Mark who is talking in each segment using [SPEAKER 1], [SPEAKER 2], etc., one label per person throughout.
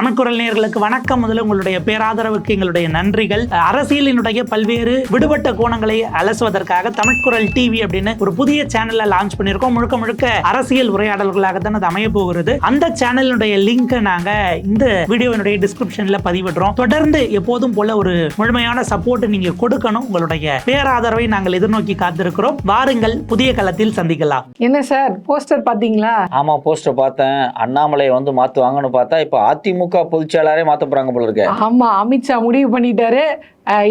[SPEAKER 1] தமிழ்குரல் நேயர்களுக்கு வணக்கம். முதல்ல உங்களுடைய பேராதரவுக்கு எங்களுடைய நன்றிகள். அரசியலினுடைய பல்வேறு விடுபட்ட கோணங்களை அலசுவதற்காக தமிழ்குரல் டிவி அப்படின்னு ஒரு புதிய சேனலை லான்ச் பண்ணியிருக்கோம். முழுக்க முழுக்க அரசியல் உரையாடல்களாக தான் அது அமைய போகிறது. அந்த சேனலினுடைய லிங்கை நாங்க இந்த வீடியோவினுடைய டிஸ்கிரிப்ஷன்ல பதிவிடுறோம். தொடர்ந்து எப்போதும் போல ஒரு முழுமையான சப்போர்ட் நீங்க கொடுக்கணும். உங்களுடைய பேராதரவை நாங்கள் எதிர்நோக்கி காத்திருக்கிறோம். வாருங்கள் புதிய களத்தில் சந்திக்கலாம்.
[SPEAKER 2] என்ன சார்? போஸ்டர் பாத்தீங்களா
[SPEAKER 3] ஆமா போஸ்டர் பார்த்தேன். அண்ணாமலையை வந்து மாத்துவாங்கன்னு பார்த்தா இப்ப அதிமுக பொதுச் செயலாளரே மாத்த போறாங்க போல இருக்கு.
[SPEAKER 2] ஆமா அமித்ஷா முடிவு பண்ணிட்டாரு.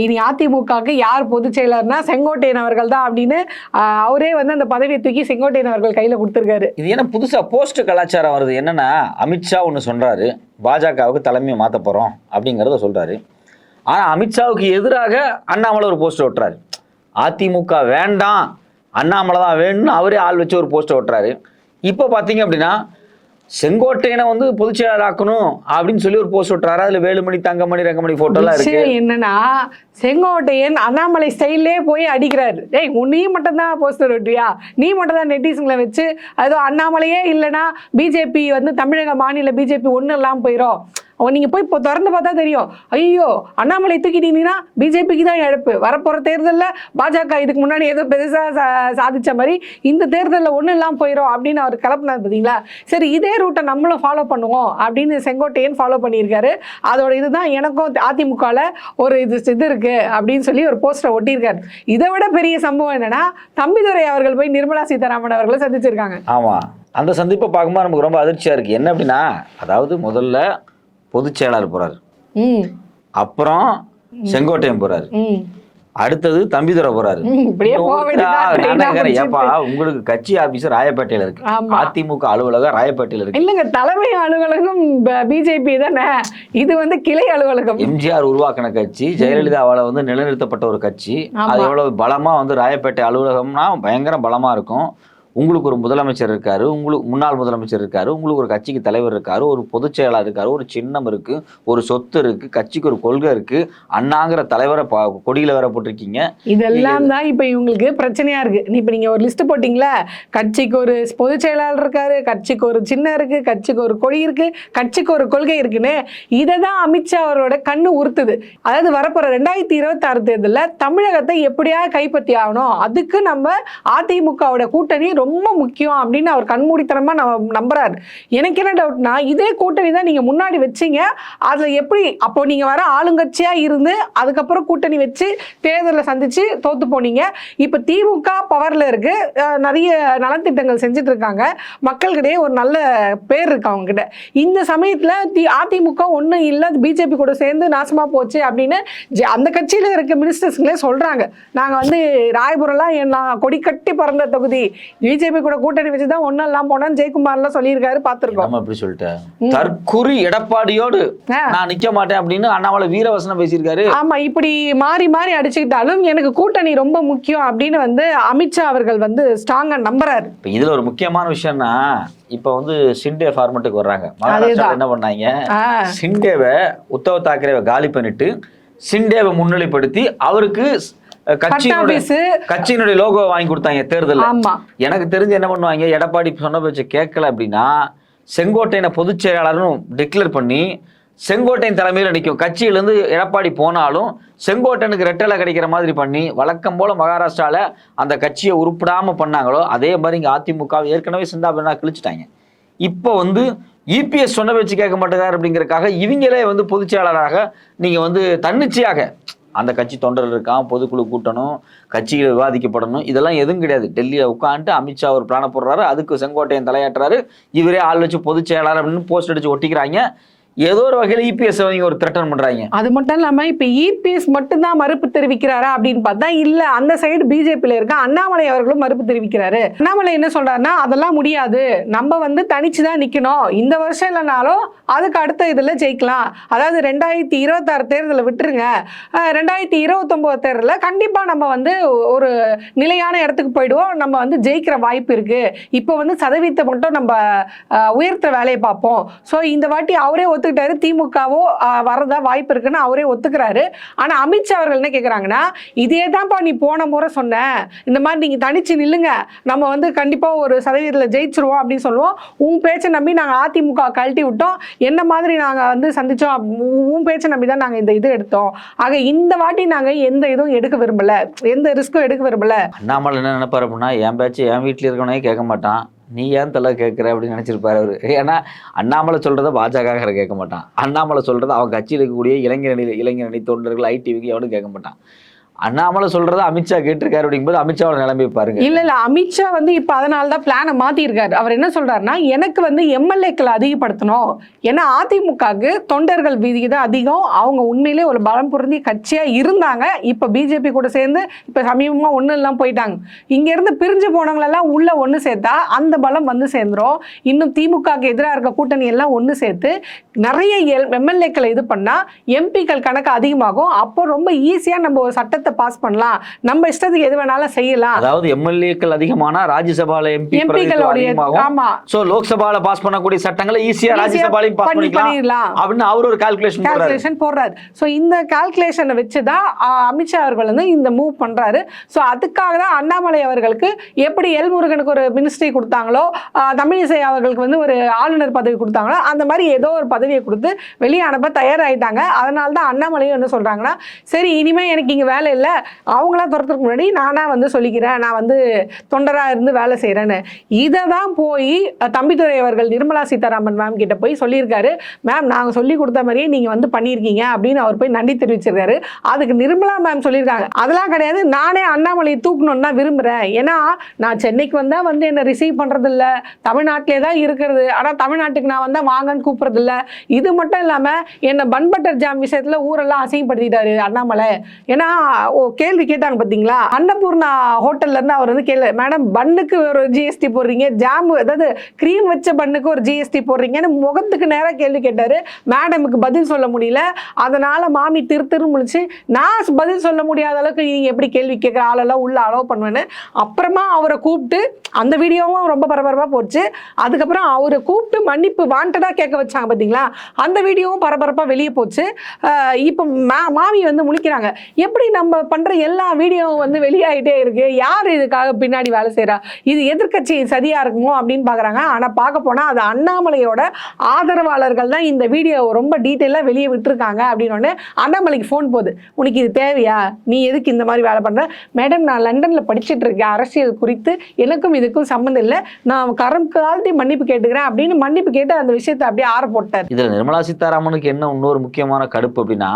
[SPEAKER 2] இனி அதிமுகவுக்கு யார் பொதுச் செயலர்னா செங்கோட்டையன் அவர்கள் தான் அப்படின்னு அவரே வந்து அந்த பதவியை தூக்கி செங்கோட்டையன் அவர்கள் கையில கொடுத்திருக்காரு.
[SPEAKER 3] இது என்ன புதுசா போஸ்ட் கலாச்சாரம் வருது. என்னன்னா அமித்ஷா ஒன்று சொல்றாரு பாஜகவுக்கு தலைமையை மாத்த போறோம் அப்படிங்கிறத சொல்றாரு. ஆனா அமித்ஷாவுக்கு எதிராக அண்ணாமலை ஒரு போஸ்டர் ஒட்டுறாரு அதிமுக வேண்டாம் அண்ணாமலை தான் வேணும்னு அவரே ஆள் வச்சு ஒரு போஸ்டர் ஒட்டுறாரு இப்போ பார்த்தீங்க அப்படின்னா செங்கோட்டையனை வந்து பொதுச் ஆக்கணும் அப்படின்னு சொல்லி ஒரு போஸ்ட் விட்டுறாரு. அதுல வேலுமணி தங்கமணி ரங்கமணி போட்டோலாம் இருக்கு.
[SPEAKER 2] என்னன்னா செங்கோட்டையன் அண்ணாமலை ஸ்டைல்லே போய் அடிக்கிறாரு. டேய் உன் நீ மட்டும் தான் போஸ்டர் ஒட்டியா நீ மட்டும் தான் நெட்டிசங்களை வச்சு அதுவும் அண்ணாமலையே இல்லைன்னா பிஜேபி வந்து தமிழக மாநில பிஜேபி ஒன்றும் இல்லாமல் போயிடும் நீங்கள் போய் இப்போ திறந்து பார்த்தா தெரியும். ஐயோ அண்ணாமலை தூக்கிட்டீங்கன்னா பிஜேபிக்கு தான் இழப்பு. வரப்போகிற தேர்தலில் பாஜக இதுக்கு முன்னாடி ஏதோ பெருசாக சா சாதித்த மாதிரி இந்த தேர்தலில் ஒன்றும் இல்லாமல் போயிடும் அப்படின்னு அவர் கிளப்புனார் பார்த்தீங்களா சரி இதே ரூட்டை நம்மளும் ஃபாலோ பண்ணுவோம் அப்படின்னு செங்கோட்டையன் ஃபாலோ பண்ணியிருக்காரு. அதோட இதுதான் எனக்கும் அதிமுகவில் ஒரு இது இது இருக்குது அப்படின்னு சொல்லி ஒரு போஸ்டரை ஒட்டியிருக்காரு. இதை விட பெரிய சம்பவம் என்னன்னா தம்பிதுரை அவர்கள் போய் நிர்மலா சீதாராமன் அவர்களை சந்திச்சிருக்காங்க.
[SPEAKER 3] ஆமாம் அந்த சந்திப்பை பார்க்கும்போது நமக்கு ரொம்ப அதிர்ச்சியாக இருக்குது என்ன அப்படின்னா அதாவது முதல்ல பொதுச் செயலாளர் போறாரு. அப்புறம் செங்கோட்டையன் போறாரு. அடுத்தது தம்பிதுரை போறாரு. ஏப்பா உங்களுக்கு கட்சி ஆபீஸ் ராயப்பேட்டையில இருக்கு. அதிமுக அலுவலகம் ராயப்பேட்டையில இருக்கு.
[SPEAKER 2] இல்லைங்க தலைமை அலுவலகம் பிஜேபி தானே. இது வந்து கிளை அலுவலகம்.
[SPEAKER 3] எம்ஜிஆர் உருவாக்கின கட்சி ஜெயலலிதாவால வந்து நிலைநிறுத்தப்பட்ட ஒரு கட்சி. அது எவ்வளவு பலமா வந்து ராயப்பேட்டை அலுவலகம்னா பயங்கர பலமா இருக்கும். உங்களுக்கு ஒரு முதலமைச்சர் இருக்காரு உங்களுக்கு முன்னாள் முதலமைச்சர் இருக்காரு உங்களுக்கு ஒரு கட்சிக்கு தலைவர் இருக்காரு ஒரு பொதுச் செயலாளர் இருக்காரு ஒரு சின்னம் இருக்கு ஒரு சொத்து இருக்கு கட்சிக்கு ஒரு கொள்கை இருக்கு அண்ணாங்கிற தலைவரை கொடியில வேற போட்டிருக்கீங்க.
[SPEAKER 2] இதெல்லாம் தான் இப்போ இவங்களுக்கு பிரச்சனையா இருக்கு. இப்போ நீங்க ஒரு லிஸ்ட் போட்டிங்களா? கட்சிக்கு ஒரு பொதுச் செயலாளர் இருக்காரு கட்சிக்கு ஒரு சின்னம் இருக்கு கட்சிக்கு ஒரு கொடி இருக்கு கட்சிக்கு ஒரு கொள்கை இருக்குன்னு இதை தான் அமித்ஷா அவரோட கண்ணு உறுத்துது. அதாவது வரப்போற ரெண்டாயிரத்தி இருபத்தாறு தேர்தலில் தமிழகத்தை எப்படியா கைப்பற்றி ஆகணும். அதுக்கு நம்ம அதிமுகவோட கூட்டணி ரொம்ப முக்கியம் அப்படின்னு அவர் கண்மூடித்தனமாக நம்ம நம்புறாரு. எனக்கு என்ன டவுட்னா இதே கூட்டணி தான் நீங்க முன்னாடி வச்சீங்க. அதுல எப்படி அப்போ நீங்க வர ஆளுங்கட்சியா இருந்து அதுக்கப்புறம் கூட்டணி வச்சு தேர்தலில் சந்திச்சு தோத்து போனீங்க. இப்போ திமுக பவர்ல இருக்கு. நிறைய நலத்திட்டங்கள் செஞ்சுட்டு இருக்காங்க. மக்கள்கிட்டயே ஒரு நல்ல பேர் இருக்கு அவங்க கிட்ட இந்த சமயத்துல தி அதிமுக ஒன்றும் இல்லை பிஜேபி கூட சேர்ந்து நாசமா போச்சு அப்படின்னு ஜெ- அந்த கட்சியில இருக்க மினிஸ்டர்ஸ்களே சொல்றாங்க. நாங்க வந்து ராயபுரம்லாம் என் நான் கொடி கட்டி பறந்த தொகுதி. பிஜேபி கூட கூட்டணி வச்சு தான் ஒன்றும் இல்லாம போனோம்னு ஜெயக்குமார்லாம் சொல்லியிருக்காரு பார்த்துருக்கோம்.
[SPEAKER 3] எப்படி சொல்லிட்டேன் தற்குறி எடப்பாடியோடு. நான் நிக்க மாட்டேன் அப்படின்னு அண்ணாமலை வீரவசனம் பேசியிருக்காரு.
[SPEAKER 2] ஆமா இப்படி மாறி மாறி அடிச்சுக்கிட்டாலும் எனக்கு கூட்டணி ரொம்ப முக்கியம் அப்படின்னு வந்து அமித்ஷா அவர்கள் வந்து ஸ்ட்ராங்கா நம்புறாரு.
[SPEAKER 3] இப்ப இதுல ஒரு முக்கியமான விஷயம்னா இப்ப வந்து சிண்டே ஃபார்மெட்டுக்கு வர்றாங்க. மகாராஷ்டிரால
[SPEAKER 2] அதேதான்.
[SPEAKER 3] என்ன பண்ணாங்க? சிண்டேவை உத்தவ் தாக்கரேவை காலி பண்ணிட்டு சிண்டேவை முன்னிலைப்படுத்தி அவருக்கு கட்சியினுடைய லோகோ வாங்கி கொடுத்தாங்க தேர்தல்ல.
[SPEAKER 2] ஆமா.
[SPEAKER 3] எனக்கு தெரிஞ்சு என்ன பண்ணுவாங்க எடப்பாடி சொன்ன பேச்ச கேட்கல அப்படின்னா செங்கோட்டையனை பொதுச் செயலாளர்னு டிக்ளேர் பண்ணி செங்கோட்டையன் தலைமையில் நிற்கும் கட்சியிலேருந்து எடப்பாடி போனாலும் செங்கோட்டையனுக்கு ரெட்டலை கிடைக்கிற மாதிரி பண்ணி வழக்கம் போல மகாராஷ்டிரால அந்த கட்சியை உருப்பிடாம பண்ணாங்களோ அதே மாதிரி இங்கே அதிமுக ஏற்கனவே சிந்தா பண்ணா கிழிச்சிட்டாங்க. இப்போ வந்து இபிஎஸ் சொன்ன பேச்சு கேட்க மாட்டேங்கார் அப்படிங்கறக்காக இவங்களே வந்து பொதுச் செயலாளராக நீங்கள் வந்து தன்னிச்சையாக அந்த கட்சி தொண்டர்கள் இருக்கான் பொதுக்குழு கூட்டணும் கட்சியில் விவாதிக்கப்படணும். இதெல்லாம் எதுவும் கிடையாது. டெல்லியில் உட்காந்துட்டு அமித்ஷா ஒரு பிளான போடுறாரு அதுக்கு செங்கோட்டையன் தலையாட்டுறாரு. இவரே ஆள் வச்சு பொதுச் செயலாளர் அப்படின்னு போஸ்ட் அடிச்சு ஒட்டிக்கிறாங்க. ஏதோ ஒரு வகையில் இபிஎஸ் அவங்க ஒரு த்ரெட்டன் பண்றாங்க.
[SPEAKER 2] அது மட்டும் இல்லாம இப்ப இபிஎஸ் மட்டும்தான் மறுப்பு தெரிவிக்கிறாரா அப்படின்னு பார்த்தா இல்ல. அந்த சைடு பிஜேபியில இருக்க அண்ணாமலை அவர்களும் மறுப்பு தெரிவிக்கிறாரு. அண்ணாமலை என்ன சொல்றாருன்னா அதெல்லாம் முடியாது. நம்ம வந்து தனிச்சு தான் நிக்கணும். இந்த வருஷம் இல்லைனாலும் அதுக்கு அடுத்த இதுல ஜெயிக்கலாம். அதாவது ரெண்டாயிரத்தி இருபத்தாறு தேர்தலை விட்டுருங்க. ரெண்டாயிரத்தி இருபத்தொன்பது தேர்தலில் கண்டிப்பாக நம்ம வந்து ஒரு நிலையான இடத்துக்கு போயிடுவோம். நம்ம வந்து ஜெயிக்கிற வாய்ப்பு இருக்கு. இப்போ வந்து சதவீதத்தை மட்டும் நம்ம உயர்த்த உயர்த்துற வேலையை பார்ப்போம். ஸோ இந்த வாட்டி அவரே ஒத்து ஒத்துக்கிட்டாரு திமுகவோ வரதா வாய்ப்பு இருக்குன்னு அவரே ஒத்துக்கிறாரு. ஆனா அமித்ஷா அவர்கள் என்ன கேக்குறாங்கன்னா இதே தான்ப்பா நீ போன முறை சொன்ன. இந்த மாதிரி நீங்க தனிச்சு நில்லுங்க. நம்ம வந்து கண்டிப்பா ஒரு சதவீதத்தில் ஜெயிச்சிருவோம் அப்படின்னு சொல்லுவோம். உன் பேச்சை நம்பி நாங்க அதிமுக கழட்டி விட்டோம். என்ன மாதிரி நாங்க வந்து சந்திச்சோம்? உன் பேச்சை நம்பி தான் நாங்க இந்த இது எடுத்தோம். ஆக இந்த வாட்டி நாங்க எந்த இதுவும் எடுக்க விரும்பல. எந்த ரிஸ்க்கும் எடுக்க விரும்பல.
[SPEAKER 3] அண்ணாமலை என்ன நினைப்பாரு அப்படின்னா என் பேச்சு என் வீட்டில் இருக்கவனே கேட்க மாட்டான். நீ ஏன் தலை கேட்குற அப்படின்னு நினச்சிருப்பாரு அவரு. ஏன்னா அண்ணாமலை சொல்கிறத பாஜக கேட்க மாட்டான். அண்ணாமலை சொல்கிறத அவன் கட்சியில் இருக்கக்கூடிய இளைஞர் அணி தொண்டர்கள் ஐடிவிக்கு எவனும் கேட்க மாட்டான். அண்ணாமலை சொல்கிறத அமித்ஷா கேட்டிருக்காரு அப்படிங்கும்போது அமித்ஷாவோட நிலைமை பாருங்க.
[SPEAKER 2] இல்ல இல்ல. அமித்ஷா வந்து இப்ப அதனால தான் பிளானை மாத்திருக்காரு. அவர் என்ன சொல்றாருன்னா எனக்கு வந்து எம்எல்ஏக்களை அதிகப்படுத்தணும். ஏன்னா அதிமுகவுக்கு தொண்டர்கள் விகிதம் அதிகம். அவங்க உண்மையிலே ஒரு பலம் பொருந்திய கட்சியா இருந்தாங்க. இப்ப பிஜேபி கூட சேர்ந்து இப்ப சமீபமா ஒண்ணு எல்லாம் போயிட்டாங்க. இங்க இருந்து பிரிஞ்சு போனவங்களெல்லாம் உள்ள ஒண்ணு சேர்த்தா அந்த பலம் வந்து சேர்ந்துரும். இன்னும் திமுகவுக்கு எதிராக இருக்க கூட்டணி எல்லாம் ஒண்ணு சேர்த்து நிறைய எம்எல்ஏக்களை இது பண்ணா எம்பிக்கள் கணக்கு அதிகமாகும். அப்போ ரொம்ப ஈஸியா நம்ம ஒரு சட்டத்தை பாஸ் பண்ணலாம். நம்ம இஷ்டத்துக்கு எது வேணாலும் செய்யலாம்.
[SPEAKER 3] அதாவது எம்எல்ஏக்கள் அதிகமானா ராஜ்யசபால எம்பி
[SPEAKER 2] எம்பிக்களுடைய ஆமா.
[SPEAKER 3] சோ லோக்சபால பாஸ் பண்ணக்கூடிய சட்டங்களை ஈஸியா ராஜ்யசபாலையும் பாஸ்
[SPEAKER 2] பண்ணி
[SPEAKER 3] பண்ணிக்கலாம். அப்படின்னு அவர் ஒரு கால்குலேஷன் போடுறாரு.
[SPEAKER 2] கால்குலேஷன் போடுறாரு. ஸோ இந்த கால்குலேஷனை வச்சு தான் அமித்ஷா அவர்கள் வந்து இந்த மூவ் பண்றாரு. ஸோ அதுக்காக தான் அண்ணாமலை அவர்களுக்கு எப்படி எல் முருகனுக்கு ஒரு மினிஸ்ட்ரி கொடுத்தாங்களோ தமிழிசை அவர்களுக்கு வந்து ஒரு ஆளுநர் பதவி கொடுத்தாங்களோ அந்த மாதிரி ஏதோ ஒரு பதவியை கொடுத்து வெளியே அனுப்ப தயாராயிட்டாங்க. அதனால தான் அண்ணாமலையும் என்ன சொல்றாங்கன்னா சரி இனிமே எனக்கு இங்க வேலை இல்ல அவங்களா துரத்துறதுக்கு முன்னாடி நானா வந்து சொல்லிக்கிறேன் நான் வந்து தொண்டரா இருந்து வேலை செய்கிறேன்னு இதை தான் போய் தம்பித்துறை அவர்கள் நிர்மலா சீதாராமன் மேம் கிட்ட போய் சொல்லியிருக்காரு. மேம் நாங்கள் சொல்லி கொடுத்த மாதிரியே நீங்கள் வந்து பண்ணியிருக்கீங்க அப்படின்னு அவர் போய் நன்றி தெரிவிச்சிருக்காரு. அதுக்கு நிர்மலா மேம் சொல்லியிருக்காங்க. அதெல்லாம் கிடையாது. நானே அண்ணாமலையை தூக்கணும்னு தான் விரும்புகிறேன் ஏன்னா நான் சென்னைக்கு வந்தால் வந்து என்னை ரிசீவ் பண்ணுறதில்ல தமிழ்நாட்டிலே தான் இருக்கிறது. ஆனால் தமிழ்நாட்டுக்கு நான் வந்தால் வாங்கன்னு கூப்பிட்றதில்ல. இது மட்டும் இல்லாமல் என்னை பன் பட்டர் ஜாம் விஷயத்தில் ஊரெல்லாம் அசிங்கப்படுத்திட்டாரு அண்ணாமலை. ஏன்னா ஓ கேள்வி கேட்டாங்க பார்த்தீங்களா அன்னபூர்ணா ஹோட்டல்ல இருந்து அவர் வந்து கேள்வி மேடம் பன்னுக்கு ஒரு ஜிஎஸ்டி போடுறீங்க ஜாம் அதாவது க்ரீம் வச்ச பன்னுக்கு ஒரு ஜிஎஸ்டி போடுறீங்கன்னு முகத்துக்கு நேராக கேள்வி கேட்டாரு. மேடமுக்கு பதில் சொல்ல முடியல. அதனால மாமி திரு திரு முழிச்சு நான் பதில் சொல்ல முடியாத அளவுக்கு நீங்க எப்படி கேள்வி கேட்குற? ஆளெல்லாம் உள்ள அலோவ் பண்ணுவேன்னு. அப்புறமா அவரை கூப்பிட்டு அந்த வீடியோவும் ரொம்ப பரபரப்பாக போச்சு. அதுக்கப்புறம் அவரை கூப்பிட்டு மன்னிப்பு வாண்டடாக கேட்க வச்சாங்க பார்த்தீங்களா அந்த வீடியோவும் பரபரப்பாக வெளியே போச்சு. இப்போ மா மாமி வந்து முழிக்கிறாங்க. எப்படி நம்ம பண்ணுற எல்லா வீடியோவும் வந்து வெளியாகிட்டே இருக்கு. யார் இதுக்காக பின்னாடி வேலை செய்கிறா இது எதிர்க்கட்சி சரியா இருக்குமோ அப்படின்னு பார்க்குறாங்க ஆனால் பார்க்க போனா அது அண்ணாமலையோட ஆதரவாளர்கள் தான் இந்த வீடியோ ரொம்ப டீட்டெயிலாக வெளியே விட்டுருக்காங்க அப்படின்னு அண்ணாமலைக்கு ஃபோன் போகுது உனக்கு இது தேவையா? நீ எதுக்கு இந்த மாதிரி வேலை பண்ணுற மேடம் நான் லண்டனில் படிச்சுட்டு இருக்கேன். அரசியல் குறித்து எனக்கும் இதுக்கும் சம்மந்தம் இல்லை. நான் கரம் காலத்தை மன்னிப்பு கேட்டுக்கிறேன் அப்படின்னு மன்னிப்பு கேட்டு அந்த விஷயத்தை அப்படியே ஆற போட்டார்.
[SPEAKER 3] இதுல நிர்மலா சீதாராமனுக்கு என்ன இன்னொரு முக்கியமான கடுப்பு அப்படின்னா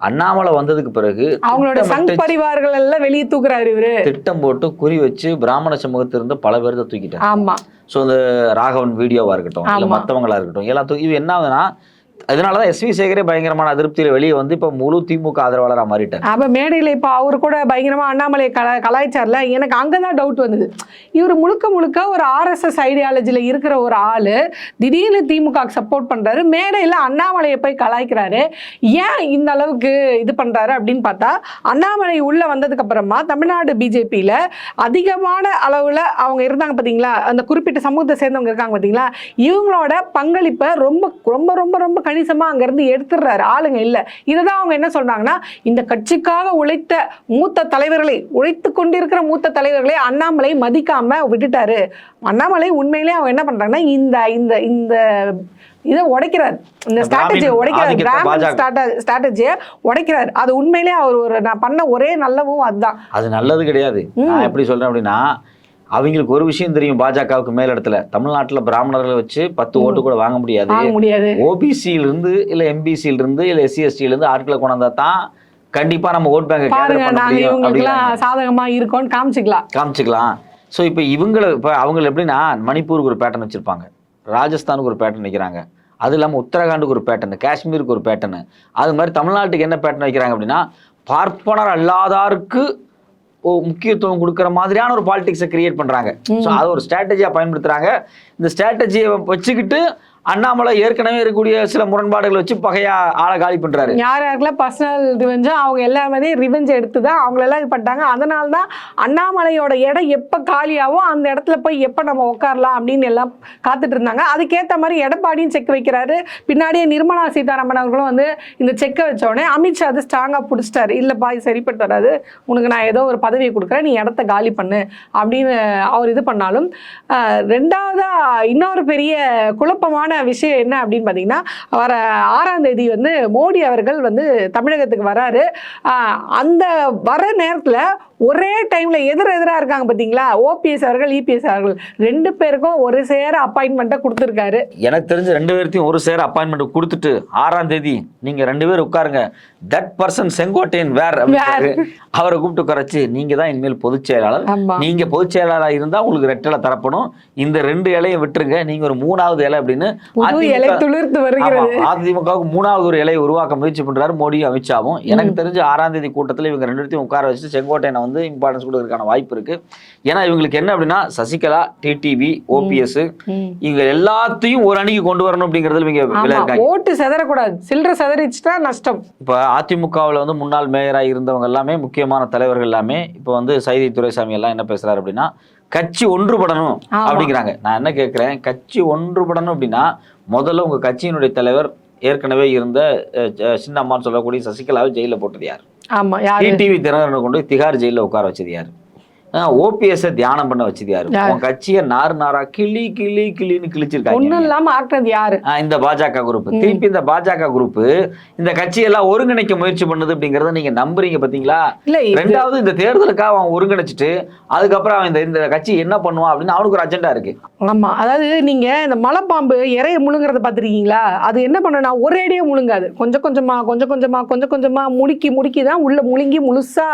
[SPEAKER 3] அண்ணாமலை வந்ததுக்கு பிறகு
[SPEAKER 2] அவங்களோட சங் பரிவார்கள் எல்லாம் வெளியே தூக்குறாரு இவரு.
[SPEAKER 3] திட்டம் போட்டு குறி வச்சு பிராமண சமூகத்திலிருந்து பல பேர்த்த தூக்கிட்டார்
[SPEAKER 2] ஆமா.
[SPEAKER 3] ஸோ இந்த ராகவன் வீடியோவா இருக்கட்டும் இல்ல
[SPEAKER 2] ஆமா.
[SPEAKER 3] மத்தவங்களா இருக்கட்டும் எல்லாம் தூக்கி இது என்ன ஆகுதுன்னா அதனால தான் எஸ்வி சேகரே பயங்கரமான அதிருப்தியில் வெளியே வந்து இப்போ முழு திமுக ஆதரவாளராக மாறிட்டார்.
[SPEAKER 2] அப்போ மேடையில் இப்போ அவர் கூட பயங்கரமாக அண்ணாமலை கல கலாய்ச்சார்ல. எனக்கு அங்கே தான் டவுட் வந்தது. இவர் முழுக்க முழுக்க ஒரு ஆர்எஸ்எஸ் ஐடியாலஜியில் இருக்கிற ஒரு ஆள் திடீர்னு திமுக சப்போர்ட் பண்ணுறாரு மேடையில் அண்ணாமலையை போய் கலாய்க்கிறாரு. ஏன் இந்த அளவுக்கு இது பண்ணுறாரு அப்படின்னு பார்த்தா அண்ணாமலை உள்ளே வந்ததுக்கப்புறமா தமிழ்நாடு பிஜேபியில் அதிகமான அளவில் அவங்க இருந்தாங்க பார்த்தீங்களா அந்த குறிப்பிட்ட சமூகத்தை சேர்ந்தவங்க இருக்காங்க பார்த்தீங்களா இவங்களோட பங்களிப்பை ரொம்ப ரொம்ப ரொம்ப ரொம்ப கணிசமா அங்க இருந்து எடுத்துடுறாரு ஆளுங்க இல்ல. இதுதான் அவங்க என்ன சொல்றாங்கன்னா இந்த கட்சிக்காக உழைத்த மூத்த தலைவர்களை உழைத்து கொண்டிருக்கிற மூத்த தலைவர்களை அண்ணாமலை மதிக்காம விட்டுட்டாரு. அண்ணாமலை உண்மையிலே அவங்க என்ன பண்றாங்கன்னா இந்த இந்த இந்த இதை உடைக்கிறார். இந்த ஸ்ட்ராட்டஜியை உடைக்கிறார். பிராமின் ஸ்ட்ராட்டஜியை உடைக்கிறார். அது உண்மையிலே அவர் ஒரு நான் பண்ண ஒரே நல்லவும் அதுதான்.
[SPEAKER 3] அது நல்லது கிடையாது. நான் எப்படி சொல்றேன் அப்படின்னா அவங்களுக்கு ஒரு விஷயம் தெரியும் பாஜகவுக்கு மேலிடத்துல. தமிழ்நாட்டுல பிராமணர்களை வச்சு பத்து ஓட்டு கூட வாங்க முடியாது.
[SPEAKER 2] முடியாது.
[SPEAKER 3] ஓபிசியில இருந்து இல்ல எம்பிசியில இருந்து இல்ல எஸ்சி எஸ்டில இருந்து ஆட்களை கொண்டாந்தா தான் கண்டிப்பா நம்ம ஓட் பேங்க்
[SPEAKER 2] பாருங்க நாங்க சாதகமா இருக்கோம்னு காமிச்சுக்கலாம்.
[SPEAKER 3] காமிச்சுக்கலாம். ஸோ இப்போ இவங்களை இப்போ அவங்க எப்படின்னா மணிப்பூருக்கு ஒரு பேட்டர்ன் வச்சிருப்பாங்க. ராஜஸ்தானுக்கு ஒரு பேட்டர்ன் வைக்கிறாங்க. அது இல்லாமல் உத்தரகாண்டுக்கு ஒரு பேட்டர்ன் காஷ்மீருக்கு ஒரு பேட்டர்ன் அது மாதிரி தமிழ்நாட்டுக்கு என்ன பேட்டர்ன் வைக்கிறாங்க அப்படின்னா பார்ப்பனர் அல்லாதாருக்கு முக்கியத்துவம் கொடுக்குற மாதிரியான ஒரு பாலிடிக்ஸை கிரியேட் பண்றாங்க. ஸோ அதை ஒரு ஸ்ட்ராட்டஜியாக பயன்படுத்துறாங்க. இந்த ஸ்ட்ராட்டஜியை வச்சுக்கிட்டு அண்ணாமலை ஏற்கனவே இருக்கக்கூடிய சில முரண்பாடுகளை வச்சு பகையா ஆளை காலி பண்றாரு.
[SPEAKER 2] யார் யாருக்கெல்லாம் பர்சனல் ரிவெஞ்சோ அவங்க எல்லாமே ரிவெஞ்ச் எடுத்து தான் அவங்களெல்லாம் இது பண்ணிட்டாங்க. அதனால தான் அண்ணாமலையோட இடம் எப்போ காலியாகவோ அந்த இடத்துல போய் எப்போ நம்ம உட்காரலாம் அப்படின்னு எல்லாம் காத்துட்டு இருந்தாங்க. அதுக்கேற்ற மாதிரி எடப்பாடியும் செக் வைக்கிறாரு. பின்னாடியே நிர்மலா சீதாராமன் அவர்களும் வந்து இந்த செக்கை வச்சோடனே அமித்ஷா அது ஸ்ட்ராங்காக பிடிச்சிட்டாரு. இல்லைப்பா இது சரிப்பட்டு வராது. உனக்கு நான் ஏதோ ஒரு பதவியை கொடுக்குறேன். நீ இடத்த காலி பண்ணு அப்படின்னு அவர் இது பண்ணாலும் ரெண்டாவதாக இன்னொரு பெரிய குழப்பமான விஷயம் என்ன அப்படின்னு பார்த்தீங்கன்னா வர ஆறாம் தேதி வந்து மோடி அவர்கள் வந்து தமிழகத்துக்கு வராரு. அந்த வர நேரத்தில் ஒரே டைமில் எதிர் எதிராக இருக்காங்க பார்த்தீங்களா ஓபிஎஸ் அவர்கள் இபிஎஸ் அவர்கள் ரெண்டு பேருக்கும் ஒரு சேர அப்பாயின்மெண்ட்டை கொடுத்துருக்காரு.
[SPEAKER 3] எனக்கு தெரிஞ்ச ரெண்டு பேர்த்தையும் ஒரு சேர அப்பாயின்மெண்ட் கொடுத்துட்டு ஆறாம் தேதி நீங்கள் ரெண்டு பேரும் உட்காருங்க. That person Sengottaiyan where. அவரை கூப்பிட்டு குறைச்சு நீங்க தான் இனிமேல் பொதுச் செயலாளர். நீங்க பொதுச் செயலாளரா இருந்தா உங்களுக்கு ரெட்டலை தரப்படும். இந்த ரெண்டு இலையை விட்டுருங்க. நீங்க ஒரு மூணாவது இலை அப்படின்னு அதிமுக அதிமுகவுக்கு மூணாவது ஒரு இலையை உருவாக்க முயற்சி பண்றாரு மோடியும் அமித்ஷாவும். எனக்கு தெரிஞ்ச ஆறாம் தேதி கூட்டத்துல இவங்க ரெண்டு உட்கார வச்சுட்டு செங்கோட்டையனை வந்து இம்பார்ட்டன்ஸ் கொடுக்கறதுக்கான வாய்ப்பு இருக்கு. ஏன்னா இவங்களுக்கு என்ன அப்படின்னா சசிகலா டிடிவி ஓபிஎஸ். இவங்க எல்லாத்தையும் ஒரு அணிக்கு கொண்டு வரணும் அப்படிங்கறதுல இவங்க
[SPEAKER 2] ஓட்டு செதறக்கூடாது. சில்லற செதறிச்சுட்டா நஷ்டம்.
[SPEAKER 3] இப்ப அதிமுகவில் வந்து முன்னாள் மேயரா இருந்தவங்க எல்லாமே முக்கியமான தலைவர்கள் எல்லாமே இப்போ வந்து சைதை துரைசாமி எல்லாம் என்ன பேசுறாரு அப்படின்னா கட்சி ஒன்றுபடணும். அப்படிங்கிறாங்க. நான் என்ன கேட்கிறேன் கட்சி ஒன்றுபடணும் அப்படின்னா முதல்ல உங்க கட்சியினுடைய தலைவர் ஏற்கனவே இருந்த சின்னம்மான்னு சொல்லக்கூடிய சசிகலாவை ஜெயில போட்டது யார்? டிடிவி தினகரனை கொண்டு திகார் ஜெயில உட்கார வச்சது யாரு? ஓபிஎஸ் தியானம் பண்ண வச்சது யாரு? உன் கட்சியை நாறு நாரா கிளி கிளி கிளின்னு கிழிச்சிருக்காங்க.
[SPEAKER 2] ஒண்ணும் இல்லாம ஆக்குனது யாரு?
[SPEAKER 3] இந்த பாஜக குரூப் திருப்பி இந்த பாஜக குரூப் இந்த கட்சியெல்லாம் ஒருங்கிணைக்க முயற்சி பண்ணுது அப்படிங்கறத நீங்க நம்புறீங்க பாத்தீங்களா? ரெண்டாவது இந்த தேர்தலுக்காக அவன் ஒருங்கிணைச்சிட்டு அதுக்கப்புறம் அவன் இந்த இந்த கட்சி என்ன பண்ணுவான் அப்படின்னு அவனுக்கு ஒரு அஜெண்டா இருக்கு.
[SPEAKER 2] ஆமா அதாவது நீங்க இந்த மலைப்பாம்பு இறைய முழுங்குறத பாத்திருக்கீங்களா? அது என்ன பண்ணுனா ஒரேடியே முழுங்காது. கொஞ்சம் கொஞ்சமா கொஞ்சம் கொஞ்சமா கொஞ்சம் கொஞ்சமா முடுக்கி முடுக்கி தான் உள்ள முழுங்கி முழுசா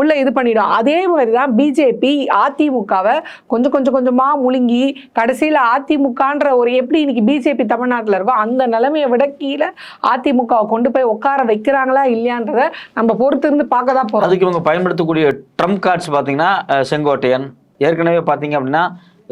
[SPEAKER 2] உள்ள இது பண்ணிடும். அதே மாதிரி தான் பிஜேபி அதிமுகவை கொஞ்சம் கொஞ்சம் கொஞ்சமா முழுங்கி கடைசியில அதிமுகன்ற ஒரு எப்படி இன்னைக்கு பிஜேபி தமிழ்நாட்டுல இருக்கோ அந்த நிலைமையை விட கீழே அதிமுகவை கொண்டு போய் உட்கார வைக்கிறாங்களா இல்லையான்றத நம்ம பொறுத்து இருந்து பார்க்க தான் போறோம்.
[SPEAKER 3] அதுக்கு இவங்க பயன்படுத்தக்கூடிய ட்ரம்ப் கார்ட்ஸ் பாத்தீங்கன்னா அஹ், செங்கோட்டையன். ஏற்கனவே பாத்தீங்க அப்படின்னா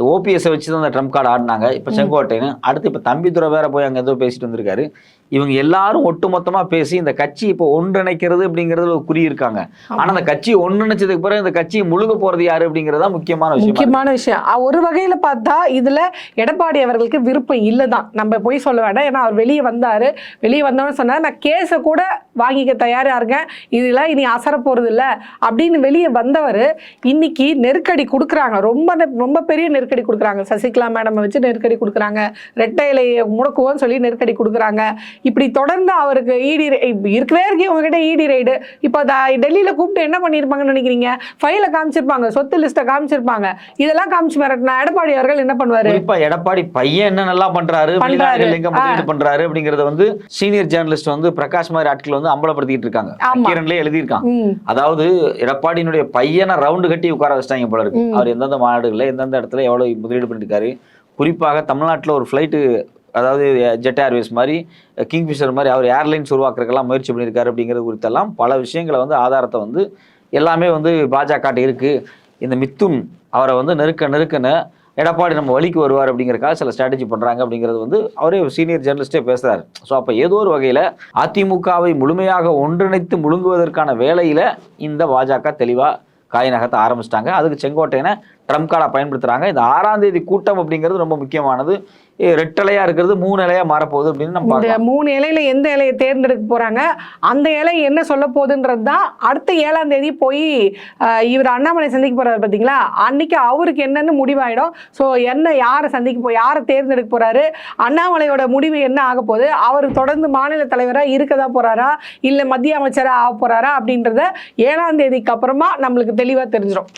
[SPEAKER 3] ஓபிஎஸ்ஸை வச்சு தான் அந்த ட்ரம்ப் கார்டு ஆடினாங்க. இப்போ செங்கோட்டையன். அடுத்து இப்போ தம்பிதுரை வேற போய் அங்கே ஏதோ பேசிட்டு வந்திருக்காரு. இவங்க எல்லாரும் ஒட்டுமொத்தமா பேசி இந்த கட்சி இப்போ ஒன்றிணைக்கிறது அப்படிங்கிறது ஒரு குறி இருக்காங்க. ஆனா அந்த கட்சி ஒன்றிணைச்சதுக்கு பிறகு இந்த கட்சியை முழுக போறது யாரு அப்படிங்கிறது முக்கியமான விஷயம்
[SPEAKER 2] முக்கியமான விஷயம். ஒரு வகையில பார்த்தா இதுல எடப்பாடி அவர்களுக்கு விருப்பம் இல்லைதான். நம்ம போய் சொல்ல வேண்டாம். ஏன்னா அவர் வெளியே வந்தாரு. வெளியே வந்தோன்னு சொன்னார் நான் கேஸை கூட வாங்கிக்க தயாரா இருக்கேன். இதெல்லாம் இனி அசர போறது இல்ல அப்படின்னு வெளியே வந்தவர் இன்னைக்கு நெருக்கடி கொடுக்குறாங்க. ரொம்ப ரொம்ப பெரிய நெருக்கடி கொடுக்குறாங்க. சசிகலா மேடம் வச்சு நெருக்கடி கொடுக்குறாங்க. ரெட்டை இலையை முடக்குவோன்னு சொல்லி நெருக்கடி கொடுக்குறாங்க. இப்படி தொடர்ந்து அவருக்கு இடி இருக்கவே இருக்கு உங்ககிட்ட இடி ரைடு இப்போ டெல்லியில கூப்பிட்டு என்ன பண்ணியிருப்பாங்கன்னு நினைக்கிறீங்க? ஃபைலை காமிச்சிருப்பாங்க சொத்து லிஸ்ட்டை காமிச்சிருப்பாங்க. இதெல்லாம் காமிச்சு மிரட்டினா எடப்பாடி அவர்கள் என்ன பண்ணுவாரு?
[SPEAKER 3] குறிப்பா எடப்பாடி பையன் என்ன நல்லா பண்றாரு எங்க. பண்றாரு அப்படிங்கறத வந்து சீனியர் ஜேர்னலிஸ்ட் வந்து பிரகாஷ் மாதிரி ஆட்கள் வந்து அம்பலப்படுத்திட்டு இருக்காங்க. கிரண்லயே எழுதியிருக்கான்.
[SPEAKER 2] ம்.
[SPEAKER 3] அதாவது எடப்பாடியினுடைய பையனை ரவுண்டு கட்டி உட்கார வச்சிட்டாங்க போல இருக்கு. அவர் எந்தெந்த மாநாடுகள்ல எந்தெந்த இடத்துல எவ்வளவு முதலீடு பண்ணிருக்காரு. குறிப்பாக தமிழ்நாட்டுல ஒரு ஃப்ளைட்டு அதாவது ஜெட் ஏர்வேஸ் மாதிரி கிங்ஃபிஷர் மாதிரி அவர் ஏர்லைன்ஸ் உருவாக்குறதுக்கெல்லாம் முயற்சி பண்ணியிருக்காரு அப்படிங்கிறது குறித்தெல்லாம் பல விஷயங்களை வந்து ஆதாரத்தை வந்து எல்லாமே வந்து பாஜக இருக்குது இந்த மித்தும் அவரை வந்து நெருக்க நெருக்கன்னு எடப்பாடி நம்ம வழிக்கு வருவார் அப்படிங்கிறக்காக சில ஸ்ட்ராட்டஜி பண்ணுறாங்க அப்படிங்கிறது வந்து அவரே சீனியர் ஜேர்னலிஸ்டே பேசுகிறார் ஸோ அப்போ ஏதோ ஒரு வகையில் அதிமுகவை முழுமையாக ஒன்றிணைத்து முழுங்குவதற்கான வேலையில் இந்த பாஜக தெளிவாக காய் நகர்த்த ஆரம்பிச்சிட்டாங்க. அதுக்கு செங்கோட்டையனை ட்ரம்ப் கார்டை பயன்படுத்துறாங்க. இந்த ஆறாம் தேதி கூட்டம் அப்படிங்கிறது ரொம்ப முக்கியமானது. ரெட்டலையா இருக்கிறது மூணு இலையா மாறப்போகுது அப்படின்னு நம்ம
[SPEAKER 2] மூணு இலையில எந்த இலையை தேர்ந்தெடுக்க போறாங்க? அந்த இலை என்ன சொல்ல போகுதுன்றது தான் அடுத்த ஏழாம் தேதி போய் இவர் அண்ணாமலை சந்திக்க போறாரு பாத்தீங்களா? அன்னைக்கு அவருக்கு என்னன்னு முடிவாயிடும். ஸோ என்ன யாரை சந்திக்க போ யாரை தேர்ந்தெடுக்க போறாரு? அண்ணாமலையோட முடிவு என்ன ஆக போகுது? அவர் தொடர்ந்து மாநில தலைவரா இருக்கதா போறாரா? இல்ல மத்திய அமைச்சரா ஆக போறாரா அப்படின்றத ஏழாம் தேதிக்கு அப்புறமா நம்மளுக்கு தெளிவா தெரிஞ்சிடும்.